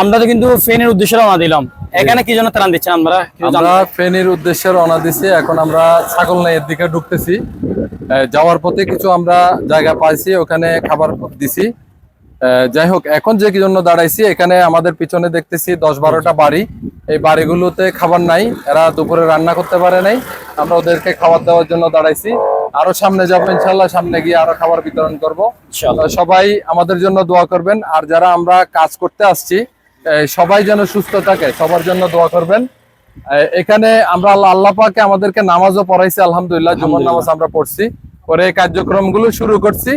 আমরা তো কিন্তু ফেনের উদ্দেশ্যে রওনা দিলাম। এখানে কি জন্য ত্রাণ দিচ্ছেন আমরা? আমরা ফেনীর উদ্দেশ্যে রওনা দিছি। এখন আমরা ছাগল নাইয়ের দিকে ঢুকতেছি। যাওয়ার পথে কিছু আমরা জায়গা পাইছি ওখানে খাবার দিছি। যাই হোক এখন যে কি জন্য দাঁড়াইছি এখানে আমাদের পিছনে দেখতেছি দশ বারোটা বাড়ি। এই বাড়িগুলোতে খাবার নাই। এরা দুপুরে রান্না করতে পারে নাই। আমরা ওদেরকে খাবার দেওয়ার জন্য দাঁড়াইছি। আরও সামনে যাব ইনশাল্লাহ সামনে গিয়ে আরও খাবার বিতরণ করব। সবাই আমাদের জন্য দোয়া করবেন আর যারা আমরা কাজ করতে আসছি সবাই যেন সুস্থ থাকে সবার জন্য দোয়া করবেন। এখানে আমরা আল্লাহ আল্লাহ পাকে আমাদেরকে নামাজও পড়াইছি আলহামদুলিল্লাহ জুমার নামাজ আমরা পড়ছি। পরে এই কার্যক্রমগুলো শুরু করছি।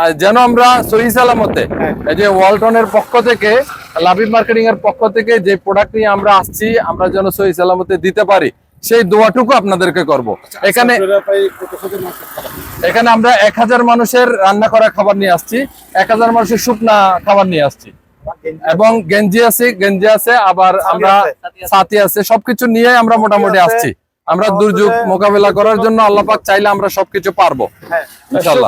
আর যেন আমরা সহি সালামতে এই যে ওয়ালটনের পক্ষ থেকে লাভিব মার্কেটিং এর পক্ষ থেকে যে প্রোডাক্ট নিয়ে আমরা আসছি আমরা যেন সহি সালামতে দিতে পারি। সেই দোয়াটুকু আপনাদেরকে করব। এখানে এখানে আমরা এক হাজার মানুষের রান্না করা খাবার নিয়ে আসছি। এক হাজার মানুষের শুকনা খাবার নিয়ে আসছি। এবং গেঞ্জি আছে গেঞ্জি আছে আবার আমরা সাথী আছে। সবকিছু নিয়ে আমরা মোটামুটি আসছি। আমরা দুর্যোগ মোকাবেলা করার জন্য আল্লাহ পাক চাইলে আমরা সবকিছু পারব।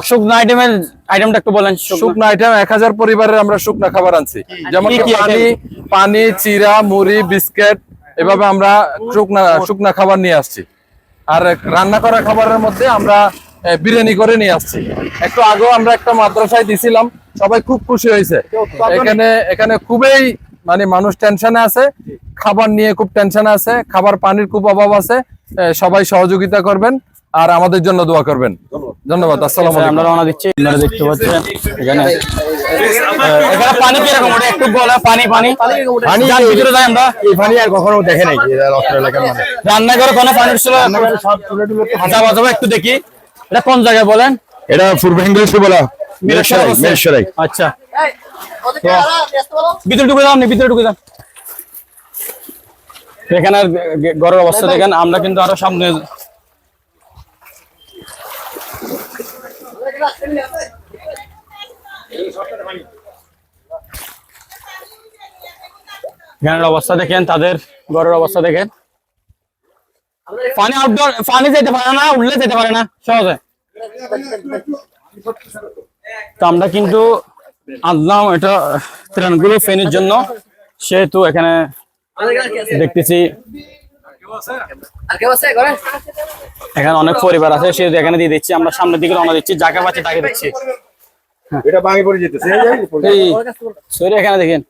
শুকনো আইটেমের আইটেমটা একটু বলেন শুকনো- আইটেম এক হাজার পরিবারের আমরা শুকনা খাবার আনছি। যেমন পানি পানি চিরা মুড়ি বিস্কিট এভাবে আমরা শুকনা শুকনা খাবার নিয়ে আসছি। আর রান্না করা খাবারের মধ্যে আমরা বিরিয়ানি করে নিয়ে আসছি। একটু আগেও আমরা একটা মাদ্রাসায় দিছিলাম, সবাই খুব খুশি হয়েছে। এখানে এখানে খুবই মানে মানুষ টেনশনে আছে, খাবার নিয়ে খুব টেনশন আছে, খাবার পানির খুব অভাব আছে সবাই সহযোগিতা করবেন, আর আমাদের জন্য দোয়া করবেন। ধন্যবাদ আসসালামু আচ্ছা, আলাইকুম। আমরা রওনা দিচ্ছি। আপনারা দেখতে পাচ্ছেন এখানে। এখানে পানি কীরকম ওটা একটু বলা পানি পানি। পানি যান ভিতরে যাই আমরা। এই পানি আর কখনো দেখে নাই এলাকার মানুষ। রান্না করে কোনো পানির ছিল? সব তুলে তুলে যাবা যাবা একটু দেখি। এটা কোন জায়গায় বলেন? এটা পূর্ব হিঙ্গলিশ বলা মিরেশ্বরাই? আচ্ছা। ভিতরে ঢুকে যান আপনি ভিতরে ঢুকে যান। এখানে ঘরের অবস্থা দেখেন আমরা কিন্তু আরও সামনে এখানের অবস্থা দেখেন, তাদের ঘরের অবস্থা দেখেন। পানি আউটডোর পানি যেতে পারে না উঠলে যেতে পারে না, সহজে। তো আমরা কিন্তু আনলাম এটা ত্রাণগুলো ফেনের জন্য, সেহেতু এখানে দেখতেছি এখানে অনেক পরিবার আছে সে এখানে দিয়ে দিচ্ছি আমরা সামনের দিকে রওনা দিচ্ছি যাকে পাচ্ছি তাকে দিচ্ছি। এটা ভাঙে পড়ে যেতেছে এই সরি এখানে দেখেন।